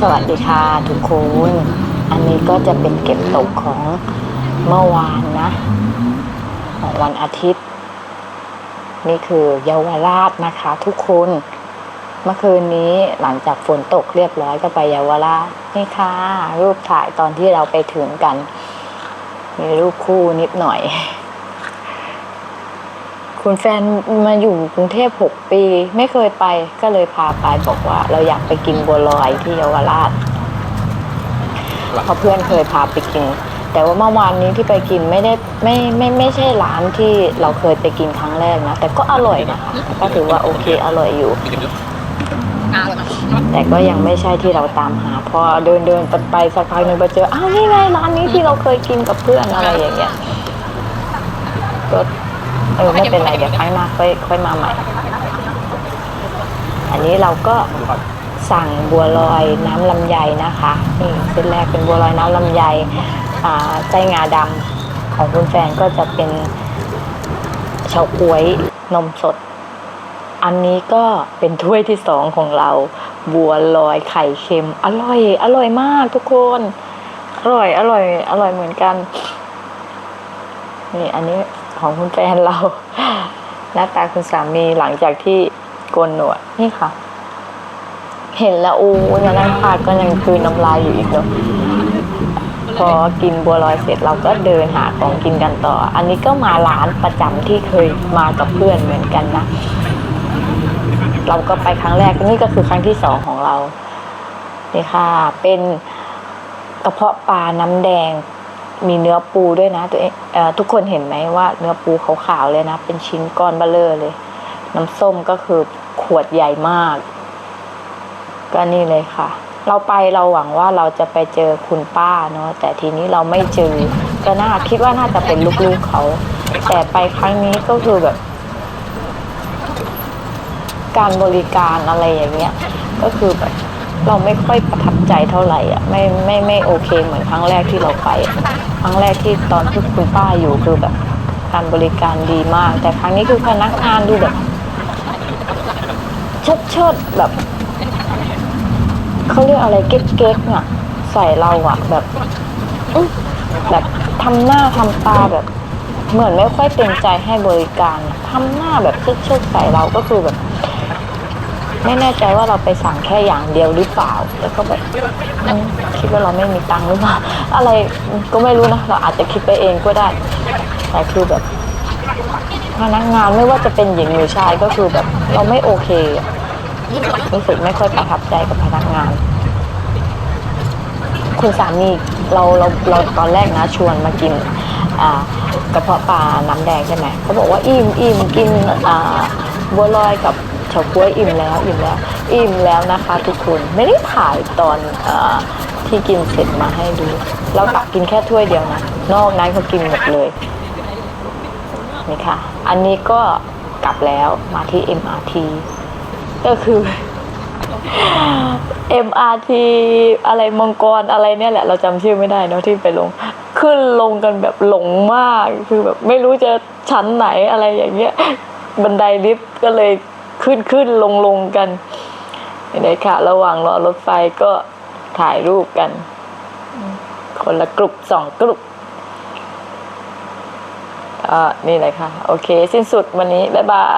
สวัสดีค่ะทุกคน อันนี้ก็จะเป็นเก็บตกของเมื่อวานนะ ของวันอาทิตย์ นี่คือเยาวราชนะคะ ทุกคน เมื่อคืนนี้หลังจากฝนตกเรียบร้อยก็ไปเยาวราชนี่ค่ะ รูปถ่ายตอนที่เราไปถึงกัน มีรูปคู่นิดหน่อย คุณแฟนมาอยู่กรุงเทพหกปี ไม่เคยไปก็เลยพาไปบอกว่า เราอยากไปกินบัวลอยที่เยาวราชเพราะเพื่อนเคยพาไปกิน แต่ว่าเมื่อวานนี้ที่ไปกินไม่ได้ไม่ไม่ไม่ใช่ร้านที่เราเคยไปกินครั้งแรกนะ แต่ก็อร่อยนะคะก็ถือว่าโอเคอร่อยอยู่ แต่ก็ยังไม่ใช่ที่เราตามหา พอเดินเดินไปสักพักหนึ่งไปเจออ้าวนี่ไงร้านนี้ที่เราเคยกินกับเพื่อนอะไรอย่างเงี้ยก็ เออไม่เป็นไรเดี๋ยวครั้งหน้าค่อยค่อยมาใหม่ อันนี้เราก็สั่งบัวลอยน้ำลำไยนะคะนี่เส้นแรกเป็นบัวลอยน้ำลำไยอ่าไส้งาดำของคุณแฟนก็จะเป็นเฉาก๊วยนมสด อันนี้ก็เป็นถ้วยที่สองของเรา บัวลอยไข่เค็ม อร่อย อร่อยมากทุกคน อร่อย อร่อย อร่อยเหมือนกัน นี่อันนี้ ของคุณแฟนเรา หน้าตาคุณสามีหลังจากที่โกนหนวดนี่ค่ะ เห็นแล้วโอ้ยมานั่งพาดก็ยังคือน้ำลายอยู่อีกเนาะพอกินบัวลอยเสร็จเราก็เดินหาของกินกันต่อ อันนี้ก็มาร้านประจำที่เคยมากับเพื่อนเหมือนกันนะ เราก็ไปครั้งแรกนี่ก็คือครั้งที่สองของเรานี่ค่ะ เป็นกระเพาะปลาน้ำแดง มีเนื้อปูด้วยนะตัวเองทุกคนเห็นไหมว่าเนื้อปูขาวๆเลยนะ เป็นชิ้นก้อนเบลเลอร์เลย น้ำส้มก็คือขวดใหญ่มาก ก็นี่เลยค่ะ เราไปเราหวังว่าเราจะไปเจอคุณป้าเนาะแต่ทีนี้เราไม่เจอก็น่าคิดว่าน่าจะเป็นลูกๆเขา แต่ไปครั้งนี้ก็คือแบบ การบริการอะไรอย่างเงี้ย ก็คือแบบ เราไม่ค่อยประทับใจเท่าไหร่อะไม่ไม่ไม่โอเคเหมือนครั้งแรกที่เราไปอะครั้งแรกที่ตอนที่คุณป้าอยู่คือแบบการบริการดีมาก แต่ครั้งนี้คือพนักงานดูแบบเชิดเชิดแบบเขาเรียกอะไรเก๊กเก๊กอะใส่เราอะแบบแบบทำหน้าทำตาแบบ เหมือนไม่ค่อยเต็มใจให้บริการทำหน้าแบบเชิดๆใส่เราก็คือแบบ ไม่แน่ใจว่าเราไปสั่งแค่อย่างเดียวหรือเปล่า แล้วก็แบบคิดว่าเราไม่มีตังค์หรือเปล่า อะไรก็ไม่รู้นะ เราอาจจะคิดไปเองก็ได้ แต่คือแบบพนักงานไม่ว่าจะเป็นหญิงหรือชายก็คือแบบเราไม่โอเครู้สึกไม่ค่อยประทับใจกับพนักงาน คุณสามีเราเราเราตอนแรกนะชวนมากินอ่ากระเพาะปลาน้ำแดงใช่ไหมเขาบอกว่าอิ่มอิ่มกินอ่าบัวลอยกับ เฉาก๊วยอิ่มแล้วอิ่มแล้วอิ่มแล้วนะคะทุกคนไม่ได้ถ่ายตอนอที่กินเสร็จมาให้ดู เราตักกินแค่ถ้วยเดียวนะนอกนั้นเขากินหมดเลยนี่ค่ะ อันนี้ก็กลับแล้วมาที่ MRT ก็คือ MRT อะไรมังกรอะไรเนี่ยแหละ เราจำชื่อไม่ได้เนอะที่ไปลง ขึ้นลงกันแบบหลงมาก คือแบบไม่รู้จะชั้นไหนอะไรอย่างเงี้ย บันไดลิฟต์ก็เลย ขึ้นขึ้นลงลงกันนี่ค่ะ ระหว่างรอรถไฟก็ถ่ายรูปกัน คนละกลุ่มสองกลุ่มอ่านี่เลยค่ะ โอเค สิ้นสุดวันนี้ บ๊ายบาย